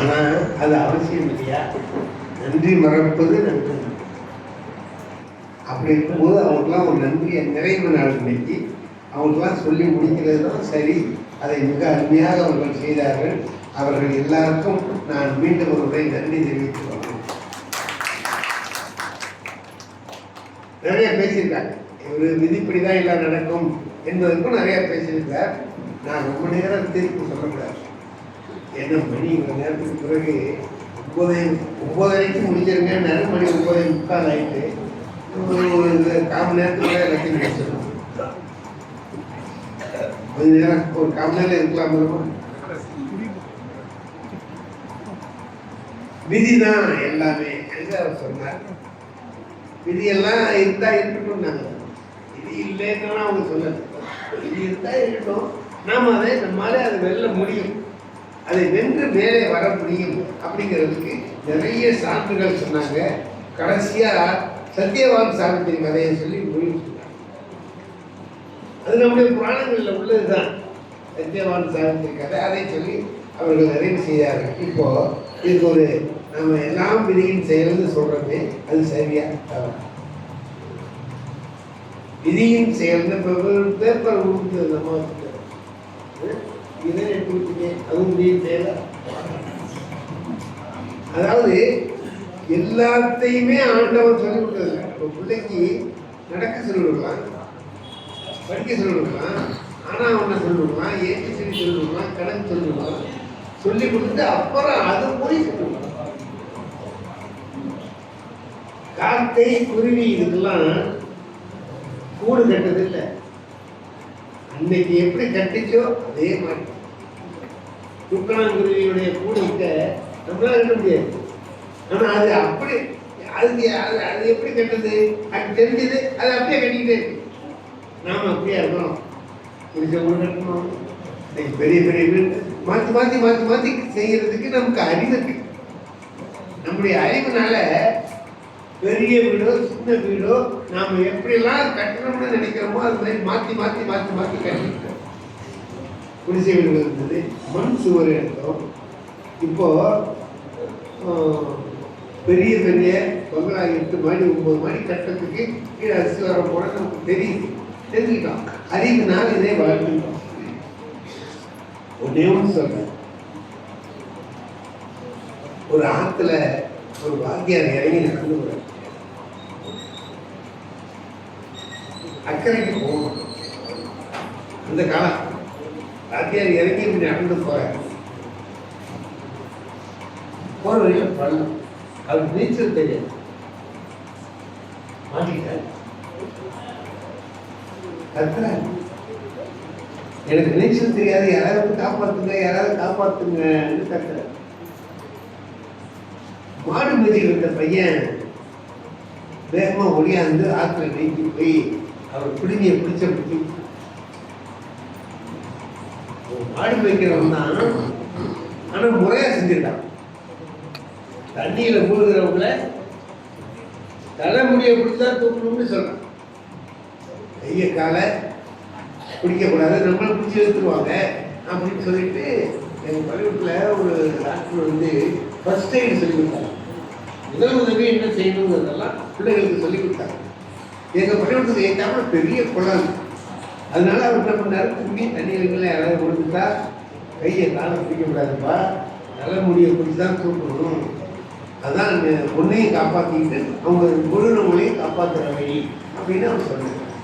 ஆனால் அது அவசியம் இல்லையா? நன்றி மறப்பது நன்றி. அப்படி இருக்கும்போது அவங்களுக்குலாம் ஒரு நன்றியை நிறைவு நாள் இன்னைக்கு. அவங்களுக்குலாம் சொல்லி முடிக்கிறது தான் சரி. அதை மிக அருமையாக அவர்கள் செய்தார்கள். அவர்கள் எல்லாருக்கும் நான் மீண்டும் ஒரு முறை நன்றி தெரிவித்துக் கொள்கிறேன். நிறைய பேசியிருக்காங்க. இவர் விதிப்படி தான் எல்லாம் நடக்கும் என்பதற்கும் நிறைய பேசியிருக்கார். நான் ரொம்ப நேரம் தீர்ப்பு சொல்லக்கூடாது. என்ன மணி? இவ்வளோ நேரத்துக்கு பிறகு ஒம்பது ஒன்பதரைக்கு முடிஞ்சிருங்க. நேரம் மணி ஒம்பது முக்கால் ஆயிட்டு ஒரு இந்த கால் மணி எல்லாத்தையும் முடிச்சிடணும் கொஞ்ச நேரம் ஒரு கால் மணி நேரம் இருக்கலாம் இல்லைமா? எல்லாமே. என்று அவர் சொன்னார்? விதியெல்லாம் இருந்தால் இருக்கட்டும் நாங்கள் விதி இல்லைன்னா அவங்க சொல்லல விதி இருந்தால் இருக்கட்டும். நாம் அதை நம்மளே அது வெளில முடியும். அதை வென்று மேலே வர முடியும் அப்படிங்கிறதுக்கு நிறைய சான்றுகள் சொன்னாங்க. கடைசியாக சத்தியவான் சாவித்திரி கதையை சொல்லி முடிவு சொன்னாங்க அது நம்முடைய புராணங்களில் உள்ளதுதான். சத்தியவான் சாவித்திரி கதை அதை சொல்லி அவர்கள் நிறைவு செய்தார்கள். இப்போ இதுக்கு ஒரு நம்ம எல்லாம் விதியின் செயல்னு சொல்கிறோமே அது சரியா தவறு? விதியின் செயல்னு பேப்பர் கொடுத்து நம்ம இதை எடுத்துக்கிட்டீங்க அதுவும் விதியின் தேவை அதாவது எல்லாத்தையுமே ஆண்டவன் சொல்லி கொடுத்தது இப்போ பிள்ளைக்கு நடக்க சொல்லி கொடுக்கலாம் படிக்க சொல்லி கொடுக்கலாம் ஆனால் அவனை சொல்லி கொடுக்கலாம் ஏற்றி சொல்லி சொல்லி கொடுக்கலாம் கடன் சொல்லி கொடுக்கலாம் சொல்லி கொடுத்துட்டு அப்புறம் அது போய் சொல்லி கொடுக்கலாம் காக்கை குருவி இதுக்கெல்லாம் கூடு கட்டதில்லை அன்னைக்கு எப்படி கட்டிச்சோ அதே மாதிரி. துக்கணாங்குருவியுடைய கூடு நம்மளால கட்ட முடியாது. ஆனால் அது அப்படி அது அது அது எப்படி கட்டது அது தெரிஞ்சது அது அப்படியே கட்டிக்கிட்டே நாம் அப்படியே இருக்கிறோம் பிடிச்ச வீடு கட்டணும்? பெரிய பெரிய மாற்றி மாற்றி மாற்றி மாற்றி செய்கிறதுக்கு நமக்கு அறிவு இருக்கு. நம்முடைய அறிவுனால பெரிய வீடோ சின்ன வீடோ நாம் எப்படிலாம் கட்டணும்னு நினைக்கிறோமோ அது மாதிரி மாற்றி மாற்றி மாற்றி மாற்றி கட்டிக்கிட்டோம். குடிசை வீடுகள் இருந்தது மண் சுவர் எடுத்தோம். இப்போ பெரிய பெரிய பங்களா எட்டு மணி ஒம்பது மணி கட்டுறதுக்கு கீழே அரிசிவாரம் போட நமக்கு தெரியுது. தெரிஞ்சுக்கிட்டோம். அறிவுனால் இதை வளர்த்துக்கிட்டோம் ஒன்றே ஒன்று சொல்கிறேன் ஒரு ஆற்றுல ஒரு வாத்தியார் இறங்கி நடந்து போறார். அக்கறைக்கு போகணும். அந்த காலம். ராத்தியார் இறங்கி இப்படி நடந்து போறார். போற வழியில பள்ளம். அவருக்கு நீச்சல் தெரியாது மாட்டிக்கிட்டார். கத்துறாரு. எனக்கு நீச்சல் தெரியாது யாராவது காப்பாத்துங்க யாராவது காப்பாத்துங்கன்னு கத்துறாரு. மாடு மேய்ச்சிட்டு இருந்த பையன் வேகமாக ஒளியாந்து ஆற்றுல நீக்கி போய் அவர் பிடுங்கிய பிடிச்ச பிடிச்சி மாடு வைக்கிறவன் தான் ஆனால் முறையாக செஞ்சிருக்கான். தண்ணியில் மூழ்கிறவங்கள தலைமுடியை பிடிச்சா தூக்கணும்னு சொல்கிறான் கைய காலை பிடிக்கக்கூடாது. நம்மளை பிடிச்சி எடுத்துருவாங்க அப்படின்னு சொல்லிட்டு எங்கள் பள்ளிக்கூடத்தில் ஒரு டாக்டர் வந்து ஃபர்ஸ்ட் எய்ட் சொல்லி கொடுத்தாங்க முதல் உதவி என்ன செய்யணுங்கிறதெல்லாம் பிள்ளைகளுக்கு சொல்லி கொடுத்தாங்க எங்கள் பள்ளிக்கூடத்துக்கு ஏற்றாம பெரிய குளம் அதனால அவர் என்ன பண்ணார்? துணி தண்ணீருக்குள்ள யாராவது கொடுத்துட்டா கையை காலை பிடிக்கக்கூடாதுப்பா முடியை பிடிச்சி தான் தூக்கணும். அதான் பொண்ணையும் காப்பாற்றிக்கிட்டு அவங்க குழுநவங்களையும் காப்பாற்றுற வழி அப்படின்னு அவர் சொன்னார்.